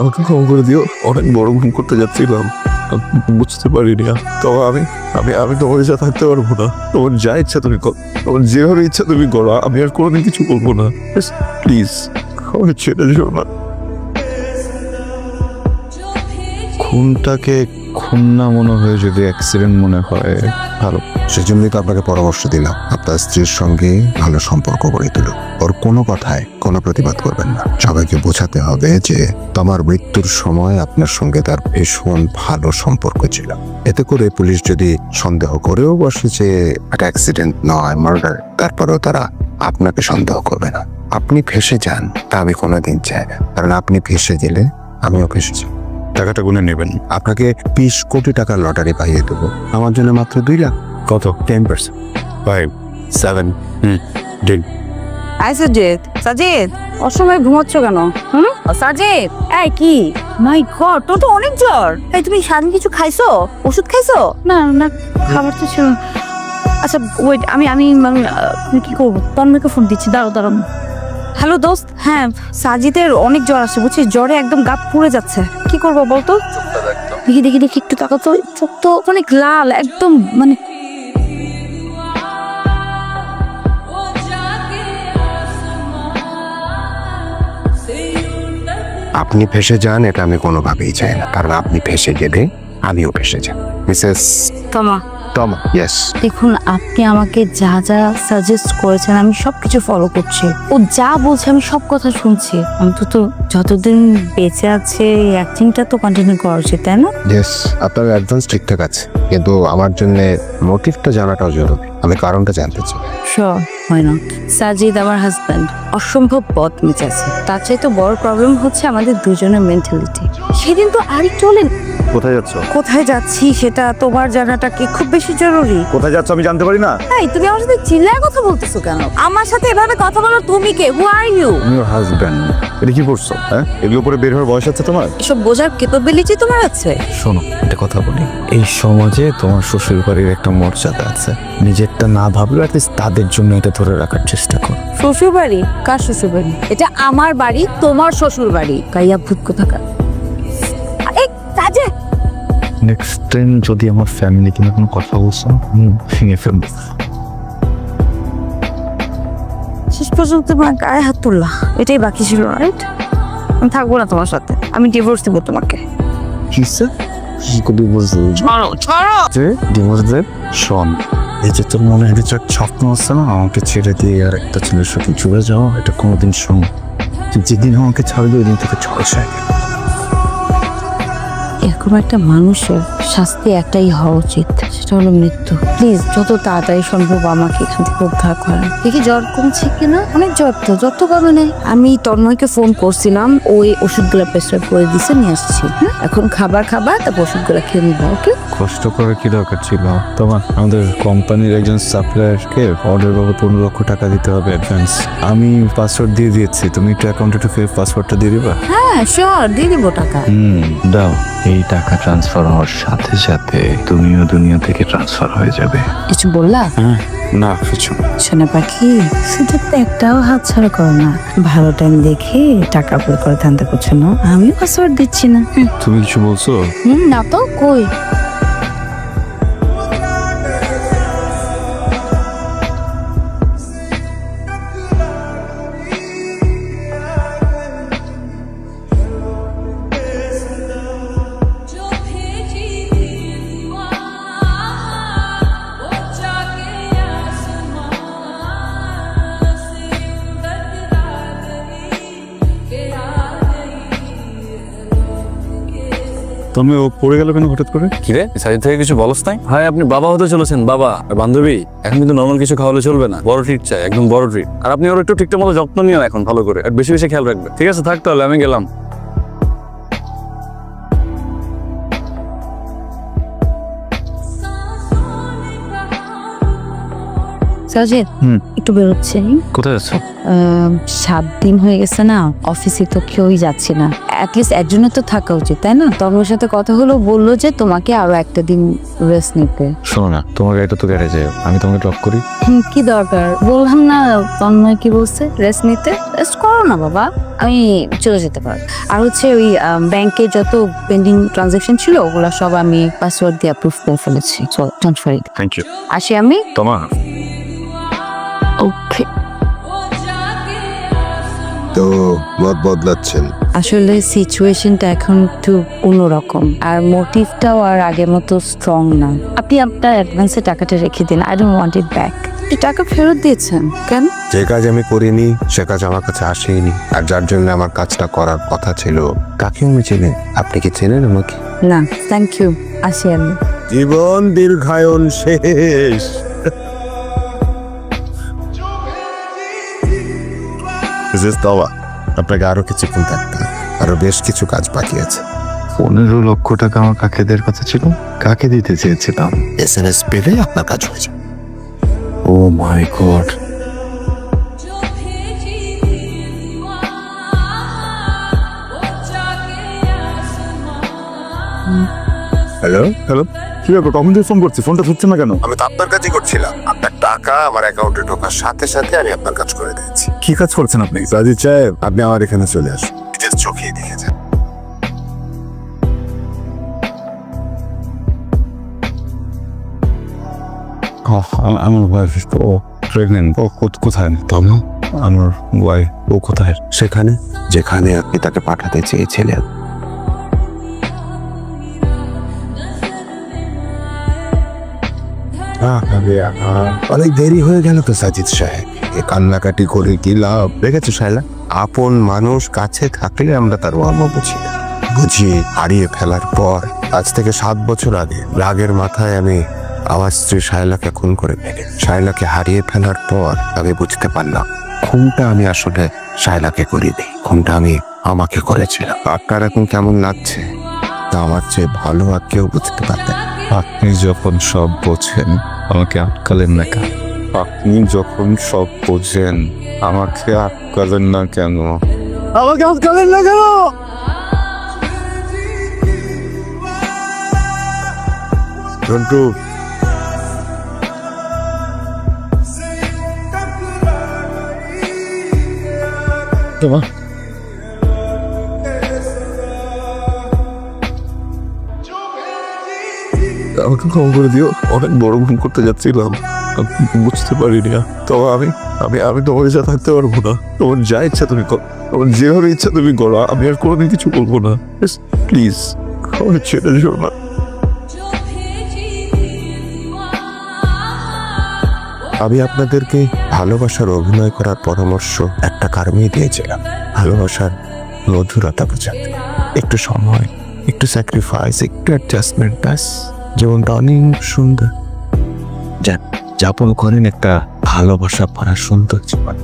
আমাকে ক্ষমা করে দিও। অনেক বড় ভুল করতে যাচ্ছিলাম। বুঝতে পারিনি তবে আমি আমি আমি তোমার ইচ্ছা থাকতে পারব না। তোমার যা ইচ্ছা তুমি করো। তোমার যেভাবে ইচ্ছা তুমি করো। আমি আর কোনোদিন কিছু করব না। প্লিজ আমাকে ছেড়ে দিও না। খুনটাকে খুন না মনে হয়ে যদি অ্যাক্সিডেন্ট মনে হয়, ভালো। সেজন্যই তো আপনাকে পরামর্শ দিলাম। আপনার স্ত্রীর সঙ্গে ভালো সম্পর্ক গড়ে তুলুন। ওর কোনো কথায় কোনো প্রতিবাদ করবেন না। সবাইকে বোঝাতে হবে যে তোমার মৃত্যুর সময় আপনার সঙ্গে তার ভীষণ ভালো সম্পর্ক ছিল। এতে করে পুলিশ যদি সন্দেহ করেও বসে যে একটা অ্যাক্সিডেন্ট নয় মার্ডার তারপরেও তারা আপনাকে সন্দেহ করবে না। আপনি ফেসে যান, তা আমি কোনোদিন চাই না। কারণ আপনি ফেসে গেলে আমিও ফেসে যাব। টাকাটা গুনে নেবেন। আপনাকে বিশ কোটি টাকার লটারি পাইয়ে দেবো। আমার জন্য মাত্র দুই লাখ। কত? Ten percent. Five seven hmm deal. I Sajid Sajid অসময় ঘুমাচ্ছ কেন? হুম? সাজিদ এই কি? মাই গড তোর তো অনেক জ্বর। এই তুমি সারাদিন কিছু খাইছো? ওষুধ খাইছো? না না খাবার তো ছিল না। আচ্ছা ওয়েট আমি আমি আমি, কি করব? তন্ময়কে ফোন দিচ্ছি দাঁড়াও দাঁড়াও। হ্যালো দোস্ত। হ্যাঁ সাজিদের অনেক জ্বর আসছে বুঝছিস? জ্বরে একদম গা পুড়ে যাচ্ছে। কি করব বলতো? দেখি দেখি দেখি একটু তাকাতো চোখ তো অনেক লাল একদম মানে আপনি ফেসে যান এটা আমি কোনোভাবেই চাই না। কারণ আপনি ফেসে গেলে আমিও ফেসে যাই। মিসেস তমা টমা ইয়েস দেখুন আপনি আমাকে যা যা সাজেস্ট করেছেন আমি সব কিছু ফলো করছি। ও যা বলছে আমি সব কথা শুনছি। অন্তত যতদিন বেঁচে আছে এই অ্যাক্টিংটা তো কন্টিনিউ করা উচিত তাই না? ইয়েস আপনার অ্যাডভান্স ঠিকঠাক আছে। কিন্তু আমার জন্য মোটিভটা জানাটাও জরুরি। আমি কারণটা জানতে চাই। শিওর হয় না সাজিদ আমার হাজব্যান্ড অসম্ভব পথ মেচেছে তার চাইতে বড় প্রবলেম হচ্ছে আমাদের দুজনের মেন্টালিটি সেদিন তো আরেক চলেন কোথায় যাচ্ছ? কোথায় যাচ্ছি সেটা তোমার জানাটা কি খুব বেশি জরুরি। কোথায় যাচ্ছ আমি জানতে পারি না? এই তুমি আমার সাথে চিল্লায় কথা বলতেছো কেন? আমার সাথে এভাবে কথা বলো তুমি কে? হু আর ইউ আমি ওর হাজব্যান্ড এটা কি করছ হ্যাঁ? এগুলো পরে বের হওয়ার বয়স আছে তোমার? এসব বোঝার ক্যাপাবিলিটি তোমার আছে? শোনো একটা কথা বলি। এই সমাজে তোমার শ্বশুর বাড়ির একটা মর্যাদা আছে। নিজেরটা না ভাবলে অ্যাটলিস্ট তাদের জন্য এটা ধরে রাখার চেষ্টা কর। শ্বশুর বাড়ি কার শ্বশুর বাড়ি এটা আমার বাড়ি তোমার শ্বশুর বাড়ি কাইয়া ভূত কোথাকার? এই কাজে! নেক্সট টাইম যদি আমার ফ্যামিলি কিনে কোনো কথা বলছো হুম ভেঙে ফেলব। শেষ পর্যন্ত তোমার গায়ে হাত তুললা। এটাই বাকি ছিল রাইট আমি থাকব না তোমার সাথে। আমি ডিভোর্স দিব তোমাকে। কিসে ডিভোর্স ছাড়ো ছাড়ো! যে ডিভোর্স দেব শোন। এই যে তোর মনে একটা স্বপ্ন আছে না, আমাকে ছেড়ে দিয়ে আর একটা ছেলের সাথে চলে যাওয়া এটা কোনোদিন শোন। যেদিন আমাকে ছাড়বে, ওই দিন থেকে ছড়ে এরকম একটা মানুষের শাস্তি একটাই হওয়া উচিত সেটা হলো মৃত্যু। প্লিজ যত তাড়াতাড়ি সম্ভব আমাকে এখান থেকে উদ্ধার করেন। দেখি জ্বর কমছে কিনা? অনেক জ্বর তো জ্বর তো কমে নেই আমি তন্ময়কে ফোন করছিলাম ওই ওষুধগুলো প্রেসক্রাইব করে দিছে নিয়ে আসছি। হ্যাঁ? এখন খাবার খাবার তারপর ওষুধগুলো খেয়ে নিবো ওকে কষ্ট করে কি দরকার ছিল? তোমার আমাদের কোম্পানির একজন সাপ্লায়ারকে অর্ডার বাবদ পনেরো লক্ষ টাকা দিতে হবে অ্যাডভান্স আমি পাসওয়ার্ড দিয়ে দিয়েছি তুমি একটু অ্যাকাউন্টে একটু পাসওয়ার্ডটা দিয়ে দিবা? হ্যাঁ শিওর দিয়ে দিবো টাকা। হুম দাও। এই টাকা ট্রান্সফার হওয়ার সাথে সাথে তুমিও দুনিয়া থেকে ট্রান্সফার হয়ে যাবে। কিছু বললা? হ্যাঁ না কিছু শোনা পাখি সুযোগটা একটাও হাত ছাড়া করো না। ভালো টাইম দেখে টাকা পে করে ধান্দা করছ না। আমিও পাসওয়ার্ড দিচ্ছি না। তুমি কিছু বলছো? হুম না তো কই? তুমি ও পড়ে গেল কেন হঠাৎ করে? কিরে সাজিদ থেকে কিছু বলস নাই? ভাই আপনি বাবা হতে চলেছেন বাবা। আর বান্ধবী এখন কিন্তু নর্মাল কিছু খাওয়ালে চলবে না। বড় ট্রিট চাই একদম বড় ট্রিট আর আপনি ওর একটু ঠিকঠাক মতো যত্ন নিও এখন ভালো করে। আর বেশি বেশি খেয়াল রাখবেন ঠিক আছে থাক তাহলে আমি গেলাম। সাজেদ হুম। একটু বেরোচ্ছে। কোথায় যাচ্ছ? আহ, সাত দিন হয়ে গেছে না অফিসে তো কেউই যাচ্ছে না। অ্যাটলিস্ট একজনের তো থাকা উচিত তাই না? তন্ময়ের সাথে কথা হলো বলল যে তোমাকে আরও একটা দিন রেস্ট নিতে। শোনো না তোমার গাড়িটা তো গ্যারেজে আমি তোমাকে ড্রপ করি। হুম, কি দরকার? বললাম না তন্ময় কি বলছে? রেস্ট নিতে? রেস্ট করো না বাবা আমি চলে যেতে পারব। আর হচ্ছে ওই ব্যাংকে যত পেন্ডিং ট্রানজাকশন ছিল ওগুলো সব আমি পাসওয়ার্ড দিয়ে অ্যাপ্রুভ করে ফেলেছি। ট্রান্সফার থ্যাংক ইউ আসি আমি? তোমা ওকে তো মত বদলাচ্ছেন। আসলে সিচুয়েশনটা এখন একটু অন্যরকম। আর মোটিভটাও আর আগের মতো স্ট্রং না। আপনি আপনার অ্যাডভান্সে টাকাটা রেখে দিন। I don't want it back টাকা ফেরত দিয়েছেন কেন? যে কাজ আমি করিনি সে কাজ আমার কাছে আসেনি। আর যার জন্য আমার কাজটা করার কথা ছিল কাকে আমি চেনে আপনি কি চেনেন আমাকে? না থ্যাংক ইউ আসি আমি। জীবন দীর্ঘায়ন শেষ। দেওয়া আপনাকে আরও কিছুক্ষণ থাকতে হবে। আরও বেশ কিছু কাজ বাকি আছে। পনেরো লক্ষ টাকা আমার কাকে দেওয়ার কথা ছিল। কাকে দিতে চেয়েছিলাম? এস এম এস পেলে আপনার কাজ হয়ে যাবে। Oh my god. जो হ্যালো হ্যালো কি ব্যাপার? কখন থেকে ফোন করছি? ফোনটা ধরছে না কেন? আমি তো আপনার কাজই করছিলাম। আপনার টাকা আমার অ্যাকাউন্টে ঢোকার সাথে সাথে আমি আপনার কাজ করে দিয়েছি। কি কাজ করছেন আপনি? রাজিদ সাহেব আপনি আমার এখানে চলে আসুন। নিজের চোখে দেখেছেন আমার ওয়াইফ ও প্রেগনেন্ট ও কোথ- কোথায় তমা আমার ওয়াইফ ও কোথায়? সেখানে? যেখানে আপনি তাকে পাঠাতে চেয়েছিলেন। অনেক দেরি হয়ে গেল তো সাজিদ সাহেব। এ কান্নাকাটি করে কি লাভ? দেখেছ শায়লা? আপন মানুষ কাছে থাকলে আমরা তার মর্ম বুঝি না। বুঝি হারিয়ে ফেলার পর, আজ থেকে সাত বছর আগে রাগের মাথায় আমি আমার স্ত্রী শায়লাকে খুন করে ফেলি। শায়লাকে হারিয়ে ফেলার পর আমি বুঝতে পারলাম, খুনটা আমি আসলে শায়লাকে করি দিই। খুনটা আমি আমাকে করেছিলাম। আপনার এখন কেমন লাগছে, তা আমার চেয়ে ভালো আর কেউ বুঝতে পারতেন আপনি যখন সব বোঝেন আমাকে আটকালেন না কেন? আপনি যখন সব বোঝেন আমাকে আটকালেন না কেন? আমাকে আজকালেন না কেন? জন্টু তোমার আমাকে ক্ষমা করে দিও। অনেক বড় ভুল করতে যাচ্ছিলাম। বুঝতে পারিনি। তবে আমি আমি আমি তোমার ইচ্ছা থাকতে পারব না। তোমার যা ইচ্ছা তুমি করো। তোমার যেভাবে ইচ্ছা তুমি করো। আমি আর কোনোদিন কিছু বলব না। প্লিজ আমার ছেড়ে দিও না। আমি আপনাদেরকে ভালোবাসার অভিনয় করার পরামর্শ একটা কারণেই দিয়েছিলাম। ভালোবাসার মধুরতা বোঝাতে। একটু সময়, একটু স্যাক্রিফাইস একটু অ্যাডজাস্টমেন্ট ব্যাস। জীবনটা অনেক সুন্দর। যা যাপন করেন একটা ভালোবাসা ভরা সুন্দর জীবন